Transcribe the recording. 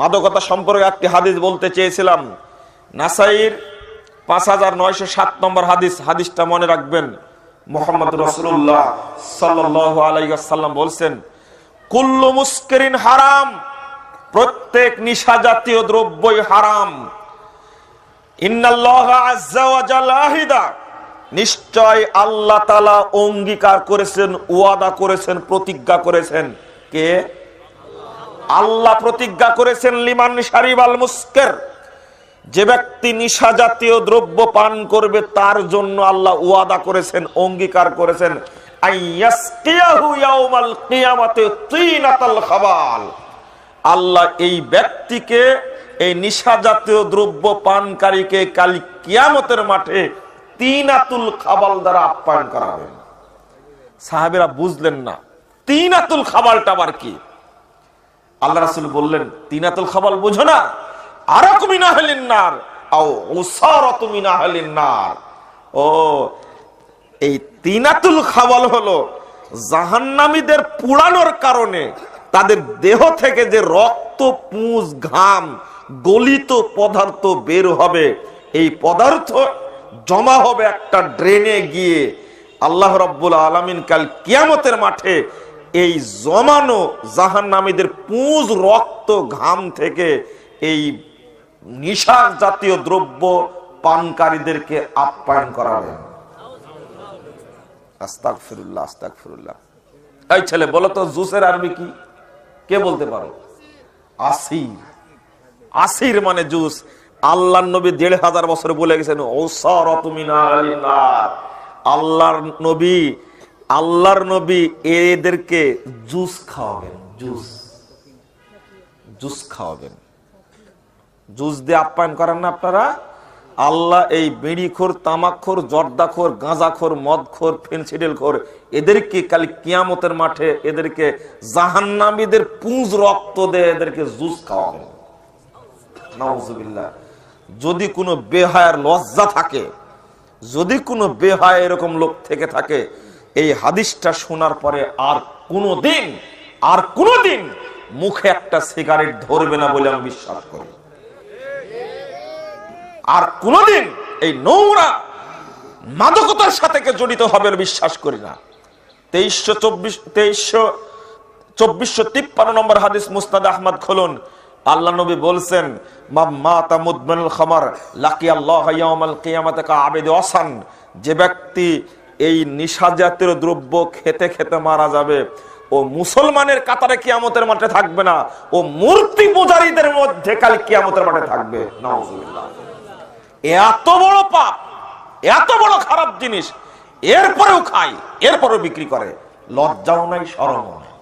মাদকতা সম্পর্কে একটি হাদিস বলতে চেয়েছিলাম। নাসাইর নম্বর হাদিস, হাদিসটা মনে রাখবেন। মোহাম্মদ রসুল্লাহ বলছেন, কুল্লু হারাম, প্রত্যেক নিশা জাতীয় দ্রব্যই হারাম। নিশ্চয় আল্লাহ তালা অঙ্গীকার করেছেন, ওয়াদা করেছেন, প্রতিজ্ঞা করেছেন। কে? আল্লাহ প্রতিজ্ঞা করেছেন, লিমান শারিব আল মুস্কের। যে ব্যক্তি নিশা জাতীয় দ্রব্য পান করবে, তার জন্য আল্লাহ ওয়াদা করেছেন, অঙ্গীকার করেছেন। আল্লাহ এই ব্যক্তিকে, এই নিশা জাতীয় দ্রব্য পানকারীকে কাল কিয়ামতের মাঠে তিনাতুল খাবাল দ্বারা আপ্যায়ন করাবেন। সাহাবেরা বুঝলেন না, তিনাতুল খাবালটা আবার কি? আল্লাহ রাসুল বললেন, তিনাতুল খাবাল বুঝো না আর মিনা হলেন নার, আও উসারত মিনা হলেন নার। ও, এই তিনাতুল খাবাল হলো জাহান্নামীদের পুড়ানোর কারণে তাদের দেহ থেকে যে রক্ত, পুঁজ, ঘাম, গলিত পদার্থ বের হবে, এই পদার্থ জমা হবে একটা ড্রেনে গিয়ে আল্লাহ রব্বুল আলমিন কাল কিয়ামতের মাঠে এই জমানো জাহান্নামীদের পুঁজ, রক্ত, ঘাম থেকে এই নিশার জাতীয় দ্রব্য পানকারীদেরকে আপ্যায়ন করাবেন আস্তাক ফিরুল্লাহ আস্তাক ফিরুল্লাহ এই ছেলে, বলো তো, জুসের আরবি কি? কে বলতে পারো? আসির। আসির মানে জুস। আল্লাহ নবী দেড় হাজার বছর বলে গেছেন আল্লাহর নবী আল্লাহর নবী এদেরকে জুস খাওয়াবেন, জুস। জুস খাওয়াবেন। জুস দিয়ে আপ্যায়ন করেন না আপনারা? আল্লাহ এই বিড়িখোর, তামাকখোর, জর্দাখোর, গাঁজাখোর, মদখোর ফেন্সিডেল খোর এদেরকে কালি কিয়ামতের মাঠে এদেরকে জাহান্নামীদের পুঁজ রক্ত দেয় এদেরকে জুস খাওয়াবেন। যদি কোনো বেহায়ার লজ্জা থাকে, যদি কোনো বেহায় এরকম লোক থেকে থাকে এই হাদিসটা শোনার পরে আর কোনো দিন আর কোনো দিন মুখে একটা সিগারেট ধরবে না বলে আমি বিশ্বাস করি। আর কোনদিন এই নোংরা মাদকতার সাথে জড়িত হবে বিশ্বাস করি না। তেইশশো চব্বিশ, তেইশশো চব্বিশশো তিপ্পান্ন নম্বর হাদিস মুস্তাদ আহমদ খোলন। আল্লাহ নবী বলছেন যে ব্যক্তি এই নিশা জাতীয় দ্রব্য খেতে খেতে মারা যাবে। ও মুসলমানের কাতারে কিয়ামতের মাঠে থাকবে না। ও মূর্তি পূজারীদের মধ্যে কাল কিয়ামতের মাঠে থাকবে। এত বড় পাপ এত বড় খারাপ জিনিস, এরপরেও খায়, এরপরেও বিক্রি করে। লজ্জাও নাই সরমও নাই।